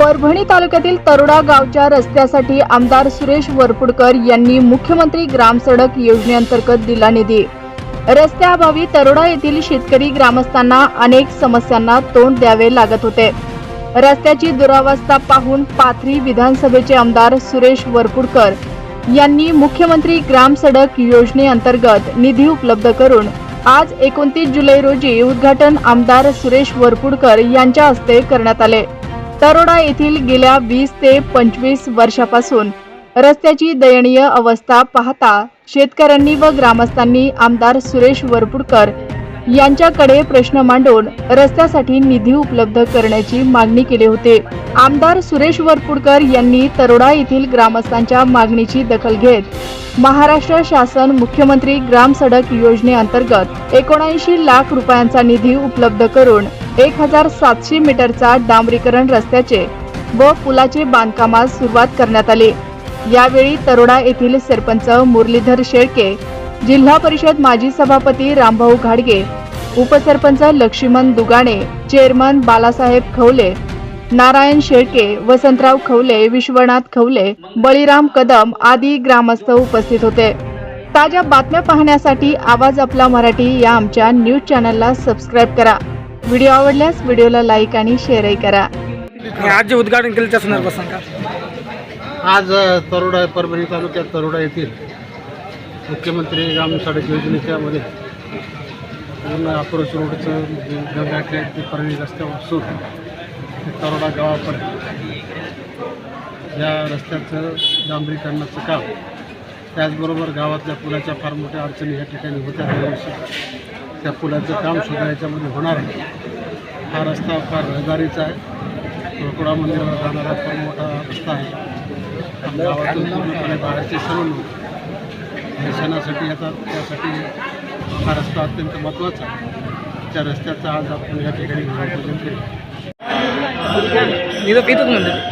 परभणी तालुक्यातील तरोडा गावच्या रस्त्यासाठी आमदार सुरेश वरपुडकर यांनी मुख्यमंत्री ग्रामसडक योजनेअंतर्गत दिला निधी. रस्त्याअभावी तरोडा येथील शेतकरी ग्रामस्थांना अनेक समस्यांना तोंड द्यावे लागत होते. रस्त्याची दुरावस्था पाहून पाथरी विधानसभेचे आमदार सुरेश वरपुडकर यांनी मुख्यमंत्री ग्रामसडक योजनेअंतर्गत निधी उपलब्ध करून आज एकोणतीस जुलै रोजी उद्घाटन आमदार सुरेश वरपुडकर यांच्या हस्ते करण्यात आले. तरोडा येथील गेल्या वीस ते पंचवीस वर्षापासून रस्त्याची दयनीय अवस्था पाहता शेतकऱ्यांनी व ग्रामस्थांनी आमदार सुरेश वरपुडकर यांच्याकडे प्रश्न मांडून रस्त्यासाठी निधी उपलब्ध करण्याची मागणी केली होती. आमदार सुरेश वरपुडकर यांनी तरोडा येथील ग्रामस्थांच्या मागणीची दखल घेत महाराष्ट्र शासन मुख्यमंत्री ग्राम सडक योजनेअंतर्गत एकोणऐंशी लाख रुपयांचा निधी उपलब्ध करून एक हजार सातशे मीटरचा डांबरीकरण रस्त्याचे व पुलाचे बांधकामास सुरुवात करण्यात आली. यावेळी तरोडा येथील सरपंच मुरलीधर शेळके जिल्हा परिषद माजी सभापती रामभाऊ घाडगे उपसरपंच लक्ष्मण दुगाणे चेअरमन बालासाहेब खवले नारायण शेळके वसंतराव खवले विश्वनाथ खवले बळीराम कदम आदी ग्रामस्थ उपस्थित होते. ताज्या बातम्या पाहण्यासाठी आवाज आपला मराठी या आमच्या न्यूज चॅनलला सबस्क्राईब करा. व्हिडिओ आवडल्यास व्हिडिओला लाईक आणि शेअरही करा. आज जे उद्घाटन केलं त्या संदर्भात सांगा. आज तरोडा परभणी तालुक्यात तरोडा येथील मुख्यमंत्री ग्राम सडक योजनेच्या मध्ये पूर्ण अप्रोच रोडचं म्हणजे जे गंगाखेड ते परळी रस्त्यापासून ते तरोडा गावापर्यंत. या रस्त्याचं डांबरीकरणाचं काम त्याचबरोबर गावातल्या पुलाच्या फार मोठ्या अडचणी या ठिकाणी होत्या दरवर्षी त्या पुलाचं काम सुद्धा याच्यामध्ये होणार आहे. हा रस्ता फार रहदारीचा आहे. रोकडा मंदिराला जाणारा फार मोठा रस्ता आहे. गावातून पूर्णपणे बाहेरचे सर्व लोक दर्शनासाठी येतात. त्यासाठी हा रस्ता अत्यंत महत्त्वाचा आहे. त्या रस्त्याचं आज आपण या ठिकाणी भूमिपूजन केलं.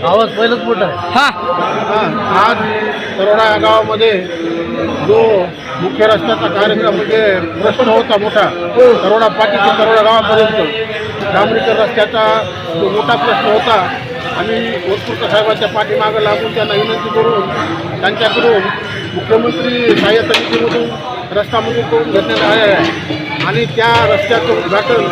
आवाज पहिलंच मोठा आहे. हा. आज तरोडा या गावामध्ये जो मुख्य रस्त्याचा कार्यक्रम म्हणजे प्रश्न होता मोठा तरोडा पाठी ते तरोडा गावापर्यंत. डांबरीकर रस्त्याचा जो मोठा प्रश्न होता आम्ही वरपूरकर साहेबांच्या पाठीमागं लागून त्यांना विनंती करून त्यांच्याकडून मुख्यमंत्री सहाय्यता निधीमधून रस्ता मंजूर करून घेण्यात आलेला आहे. आणि त्या रस्त्याचं उद्घाटन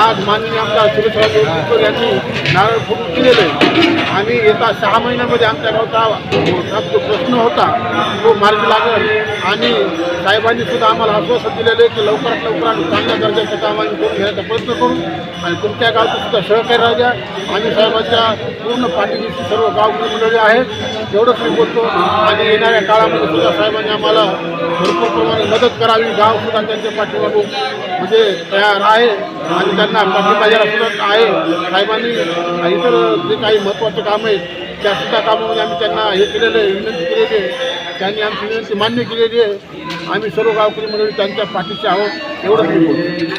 आज माननीय आमदार सुरेशराव देवकर यांनी नारळ फुटून केलेलं आहे. आणि येत्या सहा महिन्यामध्ये आमच्या गावचा जो प्रश्न होता तो मार्गी लागेल. आणि साहेबांनी सुद्धा आम्हाला आश्वासन दिलेलं आहे की लवकरात लवकर आम्ही चांगल्या दर्जाचं काम आम्ही करून घेण्याचा प्रयत्न करू. आणि तुमच्या गावचं सुद्धा सहकार्य राहू द्या आम्ही साहेबांच्या पूर्ण पाठीशी सर्व गावकरी मंडळी आहेत. एवढंच मी बोलतो. आणि येणाऱ्या काळामध्ये सुद्धा साहेबांनी आम्हाला भरपूर प्रमाणे मदत करावी. गाव सुद्धा त्यांच्या पाठीमागून म्हणजे तयार आहे. आणि त्यांना पाठिंबा सुद्धा आहे. साहेबांनी इतर जे काही महत्त्वाचं काम आहे त्या सुद्धा कामामध्ये आम्ही त्यांना हे केलेलं आहे विनंती केलेली आहे. त्यांनी आमची विनंती मान्य केलेली आहे. आम्ही सर्व गावकरी मंडळी त्यांच्या पाठीशी आहोत. एवढंच मी बोलतो.